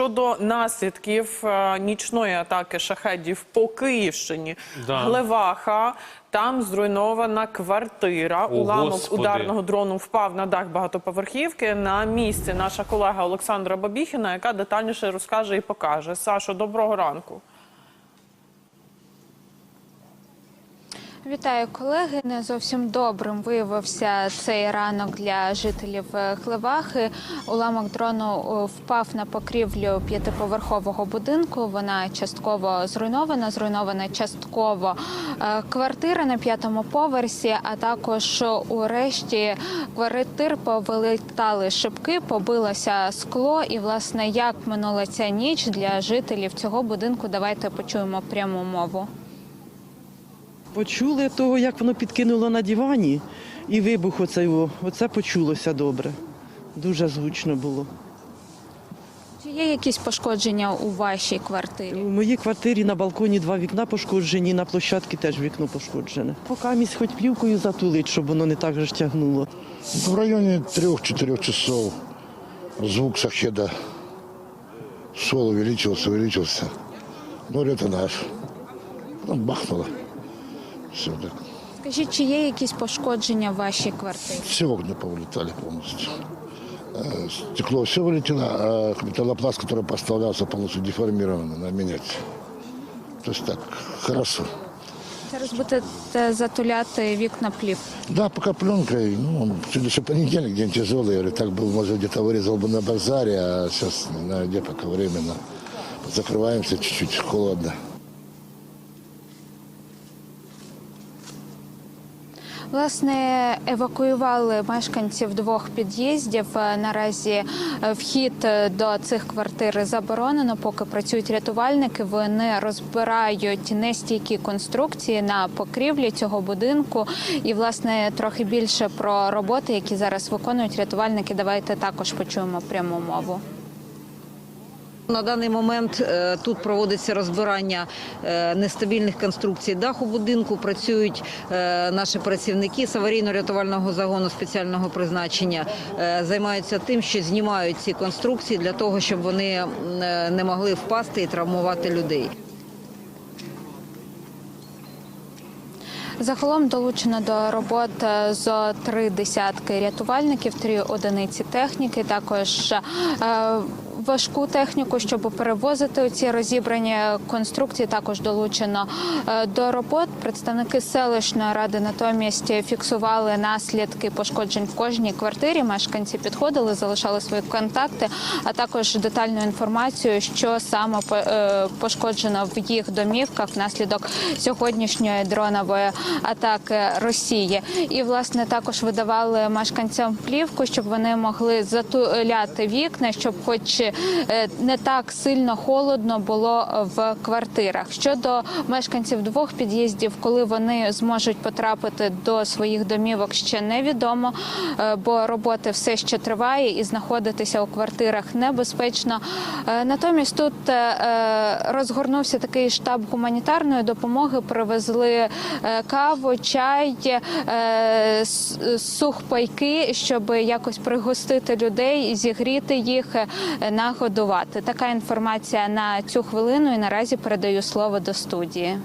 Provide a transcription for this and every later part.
щодо наслідків е, нічної атаки шахедів по Київщині, Да. Глеваха. Там зруйнована квартира. О, Уламок Господи. ударного дрону впав на дах багатоповерхівки. На місці наша колега Олександра Бабіхіна, яка детальніше розкаже і покаже. Сашо, доброго ранку. Вітаю колеги. Не зовсім добрим виявився цей ранок для жителів е, Хлевахи. Уламок дрону е, впав на покрівлю п'ятиповерхового будинку. Вона частково зруйнована. Зруйнована частково е, квартира на п'ятому поверсі, а також у решті квартир повилітали шибки, побилося скло. І власне як минула ця ніч для жителів цього будинку. Давайте почуємо пряму мову. Почули того, як воно підкинуло на дивані, і вибух оцей. Оце почулося добре. Дуже звучно було. Чи є якісь пошкодження у вашій квартирі? У моїй квартирі на балконі два вікна пошкоджені, на площадці теж вікно пошкоджене. Поки місь хоч плівкою затулить, щоб воно не так же тягнуло. В районе трех-четырех часов звук шахеда шел, увеличивался, увеличивался. Ну, это наш. Потом бахнуло Все так. Скажіть, чи є якісь пошкодження в вашій квартирі? Все окна повылетали полностью. Э, Стекло все вылетело, а металлопласт, который поставлялся, полностью деформирован, надо менять. То есть так, хорошо. Зараз будете затуляти вікна плів. Да, пока пленкой, ну, сегодня еще понедельник, день тяжелый, я говорю, так был, может, где-то вырезал бы на базаре, а сейчас, не знаю, где пока временно. Закрываемся чуть-чуть, холодно. Власне, евакуювали мешканців двох під'їздів. Е, Наразі е, вхід е, до цих квартир заборонено, поки працюють рятувальники. Вони розбирають нестійкі конструкції на покрівлі цього будинку. І, власне, трохи більше про роботи, які зараз виконують рятувальники. Давайте також почуємо пряму мову. На даний момент е, тут проводиться розбирання е, нестабільних конструкцій даху будинку. Працюють е, наші працівники з аварійно-рятувального загону спеціального призначення, займаються тим, що знімають ці конструкції для того, щоб вони не могли впасти і травмувати людей. Загалом долучено до роботи зо три десятки рятувальників, три одиниці техніки, також важку техніку, щоб перевозити ці розібрані конструкції. Також долучено е, до робот. Представники селищної ради натомість фіксували наслідки пошкоджень в кожній квартирі. Мешканці підходили, залишали свої контакти, а також детальну інформацію, що саме е, пошкоджено в їх домівках внаслідок сьогоднішньої дронової атаки Росії. І власне також видавали мешканцям плівку, щоб вони могли затуляти вікна, щоб, хоч не так сильно холодно було в квартирах. Щодо мешканців двох під'їздів, коли вони зможуть потрапити до своїх домівок, ще невідомо, е, бо роботи все ще триває і знаходитися у квартирах небезпечно. Е, Натомість тут е, е, розгорнувся такий штаб гуманітарної допомоги. Привезли е, каву, чай, е, сухпайки, щоб якось пригостити людей, зігріти їх, е, нагодувати. Така інформація на цю хвилину. І наразі передаю слово до студії.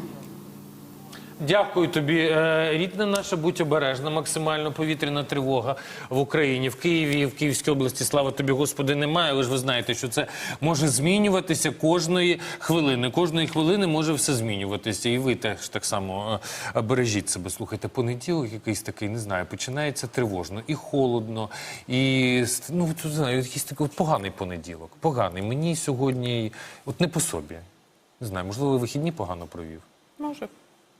Дякую тобі, Е, рідна наша, будь обережна, максимально повітряна тривога в Україні, в Києві, в Київській області. Слава тобі, Господи, немає. Але ж ви знаєте, що це може змінюватися кожної хвилини. Кожної хвилини може все змінюватися. І ви теж так само е, бережіть себе. Слухайте, понеділок якийсь такий, не знаю, починається тривожно і холодно, і ну не знаю, якийсь такий поганий понеділок. Поганий. Мені сьогодні от не по собі. Не знаю, можливо, вихідні погано провів. Може.